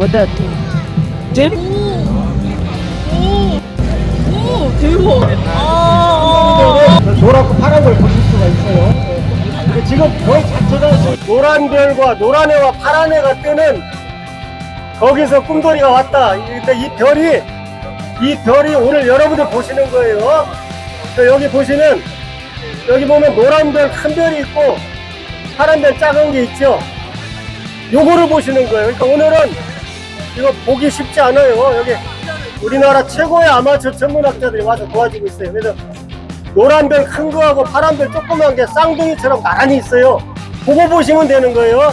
What that? Jim? 오 대박. 아. 노랗고 파란 걸 보실 수가 있어요. 예. 근데 지금 별 자체가 노란 별과 노란 해와 파란 해가 뜨는 거기서 꿈돌이가 왔다. 근데 이 별이 이 별이 오늘 여러분들 보시는 거예요. 저 여기 보시는 여기 보면 노란 별 큰 별이 있고 파란 별 작은 게 있죠. 요거를 보시는 거예요. 그러니까 오늘은 이거 보기 쉽지 않아요. 여기 우리나라 최고의 아마추어 천문학자들이 와서 도와주고 있어요. 그래서 노란 별 큰 거하고 파란 별 조그만 게 쌍둥이처럼 나란히 있어요. 보고 보시면 되는 거예요.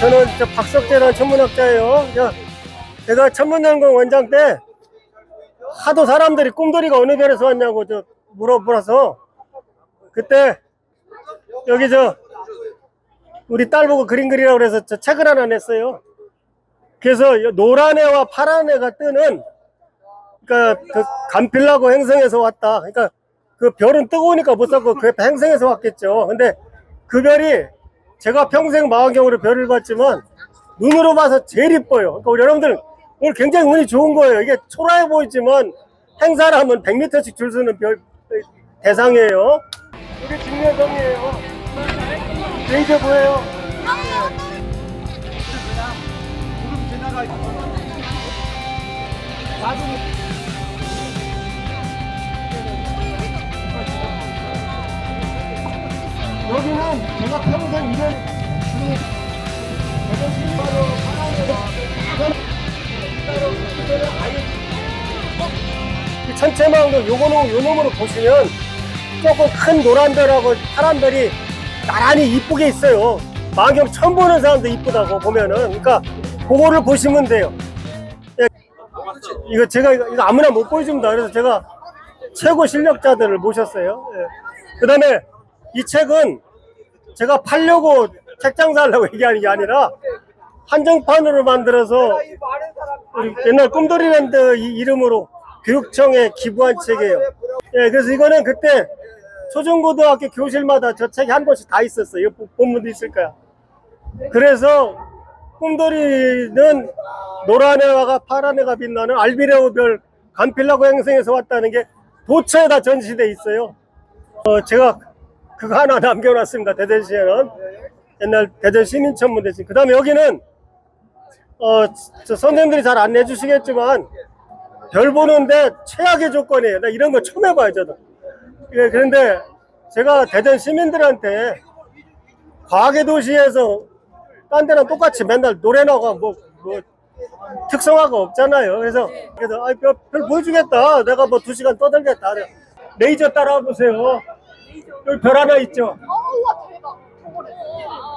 저는 저 박석재라는 천문학자예요. 저 제가 천문연구원 원장 때 하도 사람들이 꿈돌이가 어느 별에서 왔냐고 저 물어보라서 그때 여기 저 우리 딸 보고 그림 그리라고 그래서 저 책을 하나 냈어요. 그래서 이 노란 애와 파란 애가 뜨는 그러니까 그 간필라고 행성에서 왔다. 그러니까 그 별은 뜨거우니까 못 샀고 그 행성에서 왔겠죠. 근데 그 별이 제가 평생 망원경으로 별을 봤지만 눈으로 봐서 제일 이뻐요. 그러니까 우리 여러분들 오늘 굉장히 운이 좋은 거예요. 이게 초라해 보이지만 행사를 하면 100m씩 줄 서는 별 대상이에요. 이게 직면성이에요. 레이저 보여요? 여기는 제가 평생 그 대전 신바 로이 천체망도 요거는 요 놈으로 보시면 조금 큰 노란 별하고 파란 별이 나란히 이쁘게 있어요. 망경 처음 보는 사람도 이쁘다고 보면은 그러니까 그거를 보시면 돼요. 예. 이거 제가 이거, 아무나 못 보여줍니다. 그래서 제가 최고 실력자들을 모셨어요. 그 다음에 이 책은 제가 팔려고 책장 살려고 얘기하는 게 아니라 한정판으로 만들어서 옛날 꿈돌이랜드 이 이름으로 교육청에 기부한 책이에요. 예, 그래서 이거는 그때 초중고등학교 교실마다 저 책이 한 권씩 다 있었어요. 이거 본 분도 있을 거야. 그래서 꿈돌이는 노란 애와 파란 애가 빛나는 알비레오 별 간필라고 행성에서 왔다는 게 도처에다 전시돼 있어요. 어, 제가 그거 하나 남겨놨습니다. 대전시에는 옛날 대전 시민천문대신. 그 다음에 여기는 어, 저 선생님들이 잘 안내해 주시겠지만 별 보는데 최악의 조건이에요. 나 이런 거 처음 해봐요, 저도. 예, 그런데 제가 대전 시민들한테 과학의 도시에서 딴 데랑 똑같이 맨날 노래 나가 뭐, 뭐 특성화가 없잖아요. 그래서 그래서 아, 별, 별 보여주겠다. 내가 뭐 두 시간 떠들겠다. 레이저 따라와 보세요. 여기 별 하나 있죠. 우와 대박.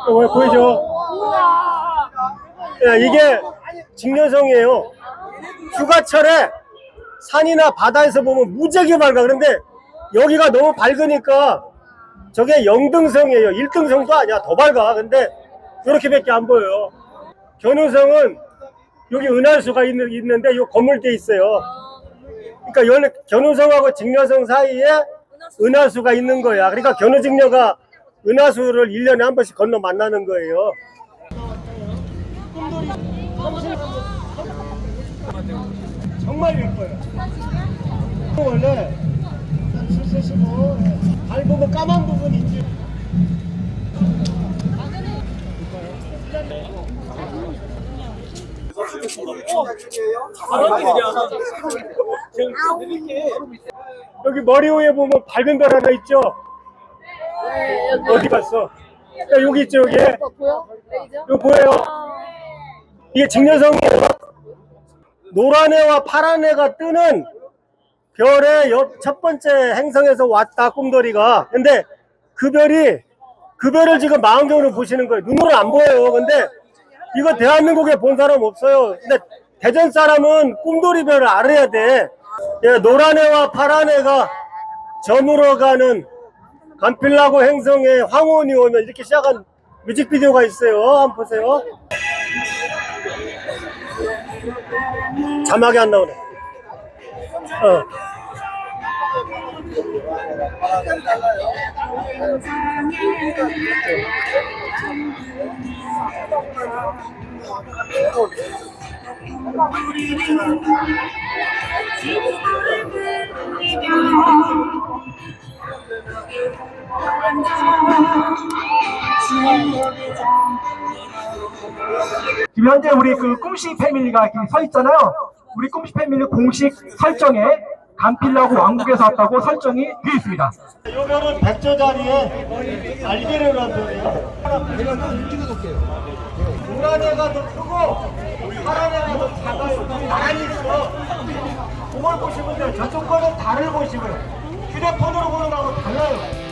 어, 보이죠? 우와. 예, 이게 직녀성이에요. 휴가철에 산이나 바다에서 보면 무지하게 밝아. 그런데 여기가 너무 밝으니까 저게 영등성이에요. 1등성도 아니야. 더 밝아. 근데 이렇게밖에 안 보여요. 견우성은 여기 은하수가 있는, 있는데 이 건물대에 있어요. 그러니까 연, 견우성하고 직녀성 사이에 은하수가 있는 거야. 그러니까 견우직녀가 은하수를 1년에 한 번씩 건너 만나는 거예요. 정말 예뻐요. 원래 술 쓰시고 발 보면 까만 부분 있지. 여기 머리 위에 보면 밝은 별 하나 있죠? 어디 갔어? 야, 여기 있죠, 여기. 뭐 보여? 이거 보여요? 이게 직녀성이에요. 노란 애와 파란 애가 뜨는 별의 옆- 첫 번째 행성에서 왔다 꿈돌이가. 근데 그 별이 그 별을 지금 망원경으로 보시는 거예요. 눈으로 안 보여요. 근데 이거 대한민국에 본 사람 없어요. 근데 대전 사람은 꿈돌이 별을 알아야 돼. 예, 노란 애와 파란 애가 저물어 가는 간필라고 행성에 황혼이 오면 이렇게 시작한 뮤직비디오가 있어요. 한번 보세요. 자막이 안 나오네. 어. 지금 현재 우리 그 꿈씨 패밀리가 이렇게 서 있잖아요. 우리 꿈씨 패밀리 공식 설정에 간필라고 왕국에서 왔다고 설정이 되어 있습니다. 요거는 백조다리에 알게를 한 소리예요. 노란 애가 더 크고 파란 애가 더 작아요. 나란히 있어. 그걸 보시면 돼요. 저쪽 거는 달을 보시고요. 휴대폰으로 보는 거하고 달라요.